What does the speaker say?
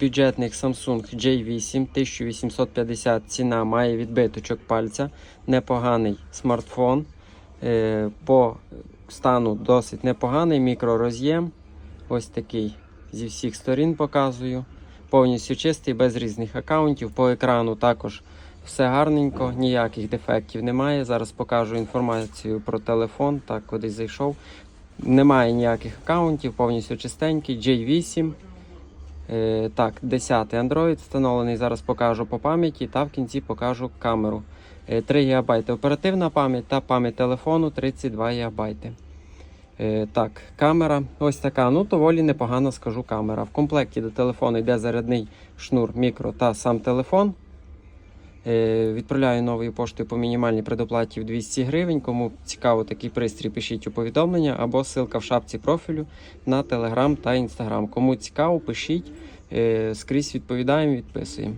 Бюджетний Samsung J8 1850 ціна має відбиточок пальця. Непоганий смартфон. Е, По стану досить непоганий мікророз'єм. Ось такий зі всіх сторін показую. Повністю чистий, без різних аккаунтів. По екрану також все гарненько, ніяких дефектів немає. Зараз покажу інформацію про телефон. Так, кудись зайшов. Немає ніяких аккаунтів, повністю чистенький. J8. Е, так, 10 Android встановлений. Зараз покажу по пам'яті та в кінці покажу камеру. Е, 3 ГБ оперативна пам'ять та пам'ять телефону 32 ГБ. Е, так, камера ось така. Ну, доволі непогано скажу камера. В комплекті до телефону йде зарядний шнур, мікро та сам телефон. Е, відправляю новою поштою по мінімальній предоплаті в 200 гривень. Кому цікаво такий пристрій, пишіть у повідомлення або ссылка в шапці профілю на телеграм та інстаграм. Кому цікаво, пишіть. Е, скрізь відповідаємо, відписуємо.